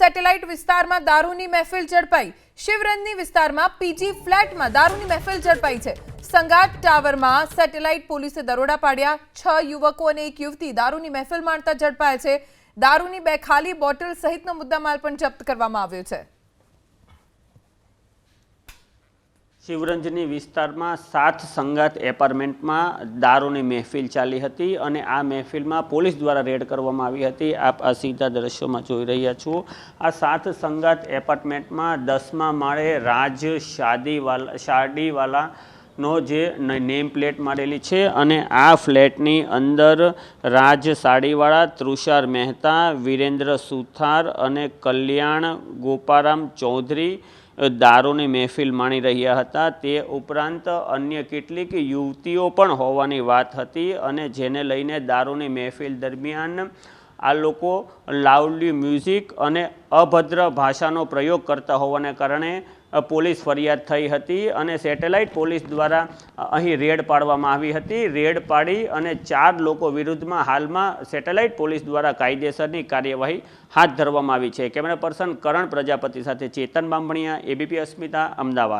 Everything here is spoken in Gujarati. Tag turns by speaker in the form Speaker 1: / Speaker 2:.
Speaker 1: સેટેલાઇટ વિસ્તારમાં દારૂની મહેફિલ ઝડપાઈ. શિવરંજની વિસ્તારમાં પીજી ફ્લેટમાં દારૂની મહેફિલ ઝડપાઈ છે. સંગાત ટાવરમાં સેટેલાઇટ પોલીસે દરોડા પાડ્યા. છ યુવકો અને એક યુવતી દારૂની મહેફિલ માણતા ઝડપાયા છે. દારૂની બે ખાલી બોટલ સહિતનો મુદ્દામાલ પણ જપ્ત કરવામાં આવ્યો છે.
Speaker 2: શિવરંજની વિસ્તારમાં સાત સંગાત એપાર્ટમેન્ટમાં દારૂની મહેફિલ ચાલી હતી અને આ મહેફિલમાં પોલીસ દ્વારા રેડ કરવામાં આવી હતી. આપ આ સીધા દ્રશ્યોમાં જોઈ રહ્યા છો. આ સાત સંગાત એપાર્ટમેન્ટમાં દસમા માળે રાજ શાદીવાલા શાડીવાલા નો જે નેમ પ્લેટ મારેલી છે અને આ ફ્લેટની અંદર રાજ સાડીવાળા તૃષાર મહેતા, વિરેન્દ્ર સુથાર અને કલ્યાણ ગોપારામ ચૌધરી દારૂની મહેફિલ માણી રહ્યા હતા. તે ઉપરાંત અન્ય કેટલીક યુવતીઓ પણ હોવાની વાત હતી અને જેને લઈને દારૂની મહેફિલ દરમિયાન આ લોકો લાઉડલી મ્યુઝિક અને અભદ્ર ભાષાનો પ્રયોગ કરતા હોવાને કારણે પોલીસ ફરિયાદ થઈ હતી અને સેટેલાઇટ પોલીસ દ્વારા અહીં રેડ પાડવામાં આવી હતી. રેડ પાડી અને ચાર લોકો વિરુદ્ધમાં હાલમાં સેટેલાઇટ પોલીસ દ્વારા કાયદેસરની કાર્યવાહી હાથ ધરવામાં આવી છે. કેમેરા પર્સન કરણ પ્રજાપતિ સાથે ચેતન બામણિયા, એબીપી અસ્મિતા, અમદાવાદ.